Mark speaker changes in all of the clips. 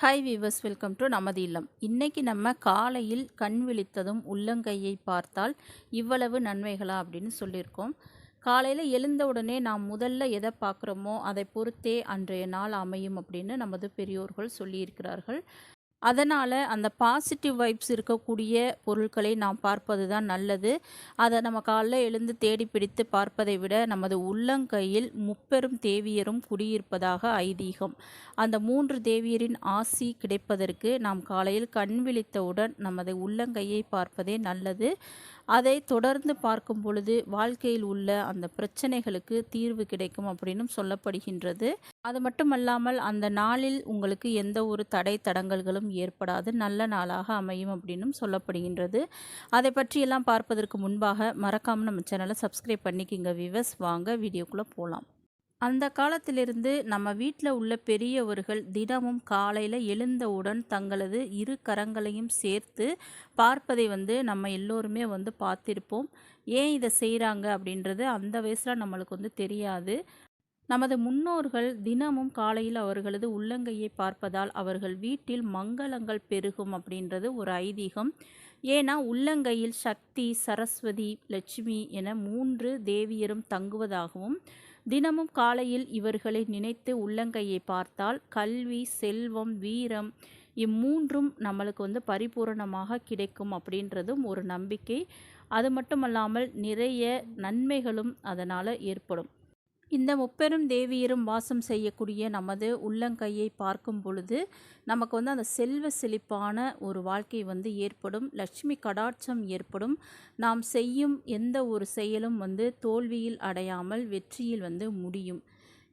Speaker 1: Hi viewers welcome to நமது இல்லம். இன்றைக்கி நம்ம காலையில் கண் விழித்ததும் உள்ளங்கையை பார்த்தால் இவ்வளவு நன்மைகளா அப்படின்னு சொல்லியிருக்கோம். காலையில் எழுந்த உடனே நாம் முதல்ல எதை பார்க்குறோமோ அதை பொறுத்தே அன்றைய நாள் அமையும் அப்படின்னு நமது பெரியோர்கள் சொல்லியிருக்கிறார்கள். அதனால் அந்த பாசிட்டிவ் வைப்ஸ் இருக்கக்கூடிய பொருட்களை நாம் பார்ப்பது தான் நல்லது. அதை நம்ம காலைல எழுந்து தேடி பிடித்து பார்ப்பதை விட நமது உள்ளங்கையில் முப்பெரும் தேவியரும் குடியிருப்பதாக ஐதீகம். அந்த மூன்று தேவியரின் ஆசி கிடைப்பதற்கு நாம் காலையில் கண் விழித்தவுடன் நமது உள்ளங்கையை பார்ப்பதே நல்லது. அதை தொடர்ந்து பார்க்கும் பொழுது வாழ்க்கையில் உள்ள அந்த பிரச்சனைகளுக்கு தீர்வு கிடைக்கும் அப்படின்னும் சொல்லப்படுகின்றது. அது மட்டுமல்லாமல் அந்த நாளில் உங்களுக்கு எந்த ஒரு தடை தடங்கல்களும் ஏற்படாது. நல்ல நாளாக அமையும் அப்படின்னும் சொல்லப்படுகின்றது. அதை பற்றியெல்லாம் பார்ப்பதற்கு முன்பாக மறக்காமல் நம்ம சேனலை சப்ஸ்கிரைப் பண்ணிக்கிங்க விவஸ் வாங்க வீடியோக்குள்ளே போகலாம் அந்த காலத்திலிருந்து நம்ம வீட்டில் உள்ள பெரியவர்கள் தினமும் காலையில் எழுந்தவுடன் தங்களது இரு கரங்களையும் சேர்த்து பார்ப்பதை வந்து நம்ம எல்லோருமே வந்து பார்த்திருப்போம். ஏன் இதை செய்கிறாங்க அப்படின்றது அந்த வயசில் நம்மளுக்கு வந்து தெரியாது. நமது முன்னோர்கள் தினமும் காலையில் அவர்களது உள்ளங்கையை பார்ப்பதால் அவர்கள் வீட்டில் மங்களங்கள் பெருகும் அப்படின்றது ஒரு ஐதீகம். ஏன்னா உள்ளங்கையில் சக்தி சரஸ்வதி லட்சுமி என மூன்று தேவியரும் தங்குவதாகவும் தினமும் காலையில் இவர்களை நினைத்து உள்ளங்கையை பார்த்தால் கல்வி செல்வம் வீரம் இம்மூன்றும் நம்மளுக்கு வந்து பரிபூரணமாக கிடைக்கும் அப்படின்றதும் ஒரு நம்பிக்கை. அது மட்டுமல்லாமல் நிறைய நன்மைகளும் அதனால் ஏற்படும். இந்த முப்பெரும் தேவியரும் வாசம் செய்யக்கூடிய நமது உள்ளங்கையை பார்க்கும் பொழுது நமக்கு வந்து அந்த செல்வ செழிப்பான ஒரு வாழ்க்கை வந்து ஏற்படும் லட்சுமி கடாட்சம் ஏற்படும். நாம் செய்யும் எந்த ஒரு செயலும் வந்து தோல்வியில் அடையாமல் வெற்றியில் வந்து முடியும்.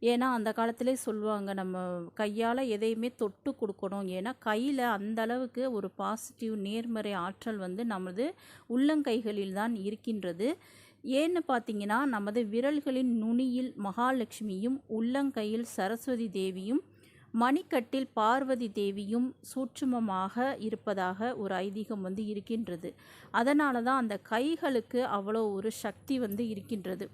Speaker 1: ஏன்னா அந்த காலத்திலே சொல்லுவாங்க நம்ம கையால் எதையுமே தொட்டு கொடுக்கணும். ஏன்னா கையில் அந்த அளவுக்கு ஒரு பாசிட்டிவ் நேர்மறை ஆற்றல் வந்து நமது உள்ளங்கைகளில் தான் இருக்கின்றது. ஏன்னு பார்த்தீங்கன்னா நமது விரல்களின் நுனியில் மகாலட்சுமியும் உள்ளங்கையில் சரஸ்வதி தேவியும் மணிக்கட்டில் பார்வதி தேவியும் சூட்சுமமாக இருப்பதாக ஒரு ஐதீகம் வந்து இருக்கின்றது. அதனால தான் அந்த கைகளுக்கு அவ்வளோ ஒரு சக்தி வந்து இருக்கின்றது.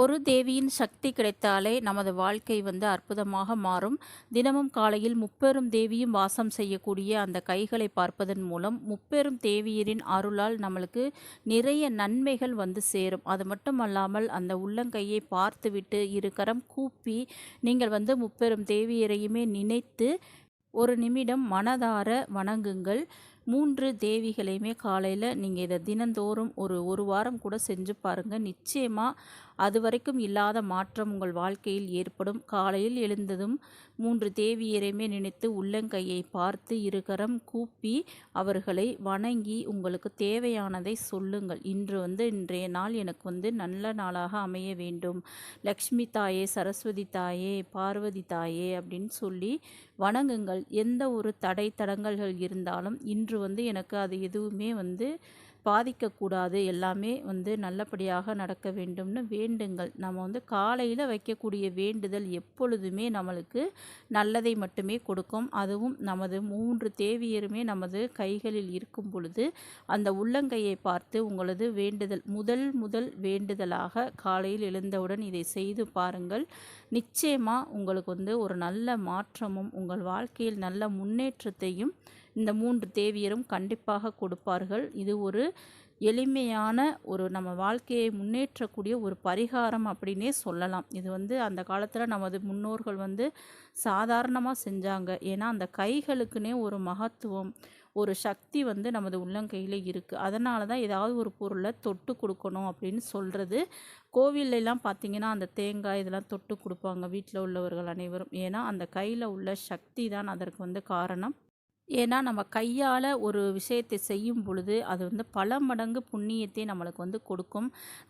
Speaker 1: ஒரு தேவியின் சக்தி கிடைத்தாலே நமது வாழ்க்கை வந்து அற்புதமாக மாறும். தினமும் காலையில் முப்பெரும் தேவியும் வாசம் செய்யக்கூடிய அந்த கைகளை பார்ப்பதன் மூலம் முப்பெரும் தேவியரின் அருளால் நம்மளுக்கு நிறைய நன்மைகள் வந்து சேரும். அது மட்டும் அல்லாமல் அந்த உள்ளங்கையை பார்த்துவிட்டு இரு கரம் கூப்பி நீங்கள் வந்து முப்பெரும் தேவியரையுமே நினைத்து ஒரு நிமிடம் மனதார வணங்குங்கள். மூன்று தேவிகளையுமே காலையில் நீங்கள் இதை தினந்தோறும் ஒரு ஒரு வாரம் கூட செஞ்சு பாருங்கள் நிச்சயமாக அது வரைக்கும் இல்லாத மாற்றம் உங்கள் வாழ்க்கையில் ஏற்படும். காலையில் எழுந்ததும் மூன்று தேவியரையுமே நினைத்து உள்ளங்கையை பார்த்து இருகரம் கூப்பி அவர்களை வணங்கி உங்களுக்கு தேவையானதை சொல்லுங்கள். இன்று வந்து இன்றைய நாள் எனக்கு வந்து நல்ல நாளாக அமைய வேண்டும். லக்ஷ்மி தாயே சரஸ்வதி தாயே பார்வதி தாயே அப்படின்னு சொல்லி வணங்குங்கள். எந்த ஒரு தடை தடங்கல்கள் இருந்தாலும் இன்று வந்து எனக்கு அது எதுவுமே வந்து பாதிக்கக்கூடாது. எல்லாமே வந்து நல்லபடியாக நடக்க வேண்டும்னு வேண்டுங்கள். நம்ம வந்து காலையில் வைக்கக்கூடிய வேண்டுதல் எப்பொழுதுமே நம்மளுக்கு நல்லதை மட்டுமே கொடுக்கும். அதுவும் நமது மூன்று தேவியருமே நமது கைகளில் இருக்கும் பொழுது அந்த உள்ளங்கையை பார்த்து உங்களது வேண்டுதல் முதல் முதல் வேண்டுதலாக காலையில் எழுந்தவுடன் இதை செய்து பாருங்கள். நிச்சயமாக உங்களுக்கு வந்து ஒரு நல்ல மாற்றமும் உங்கள் வாழ்க்கையில் நல்ல முன்னேற்றத்தையும் இந்த மூன்று தேவியரும் கண்டிப்பாக கொடுப்பார்கள். இது ஒரு எளிமையான ஒரு நம்ம வாழ்க்கையை முன்னேற்றக்கூடிய ஒரு பரிகாரம் அப்படின்னே சொல்லலாம். இது வந்து அந்த காலத்தில் நமது முன்னோர்கள் வந்து சாதாரணமாக செஞ்சாங்க. ஏன்னா அந்த கைகளுக்குனே ஒரு மகத்துவம் ஒரு சக்தி வந்து நமது உள்ளங்கையில் இருக்குது அதனால தான் ஏதாவது ஒரு பொருளை தொட்டு கொடுக்கணும் அப்படின்னு சொல்கிறது கோவிலெலாம் பார்த்திங்கன்னா அந்த தேங்காய் இதெல்லாம் தொட்டு கொடுப்பாங்க வீட்டில் உள்ளவர்கள் அனைவரும். ஏன்னா அந்த கையில் உள்ள சக்தி தான் அதற்கு வந்து காரணம். ஏன்னா நம்ம கையால் ஒரு விஷயத்தை செய்யும் பொழுது அது வந்து பல மடங்கு புண்ணியத்தை நம்மளுக்கு வந்து கொடுக்கும்.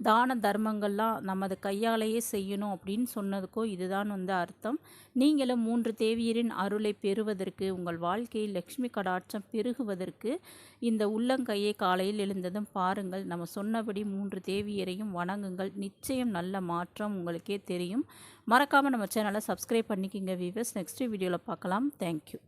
Speaker 1: தான தர்மங்கள்லாம் நமது கையாலேயே செய்யணும் அப்படின்னு சொன்னதுக்கோ இதுதான் வந்து அர்த்தம். நீங்களும் மூன்று தேவியரின் அருளை பெறுவதற்கு உங்கள் வாழ்க்கையில் லக்ஷ்மி கடாட்சம் பெருகுவதற்கு இந்த உள்ளங்கையை காலையில் எழுந்ததும் பாருங்கள். நம்ம சொன்னபடி மூன்று தேவியரையும் வணங்குங்கள். நிச்சயம் நல்ல மாற்றம் உங்களுக்கே தெரியும். மறக்காமல் நம்ம சேனலை சப்ஸ்கிரைப் பண்ணிக்கிங்க வீவர்ஸ் நெக்ஸ்ட் வீடியோவில் பார்க்கலாம். தேங்க்யூ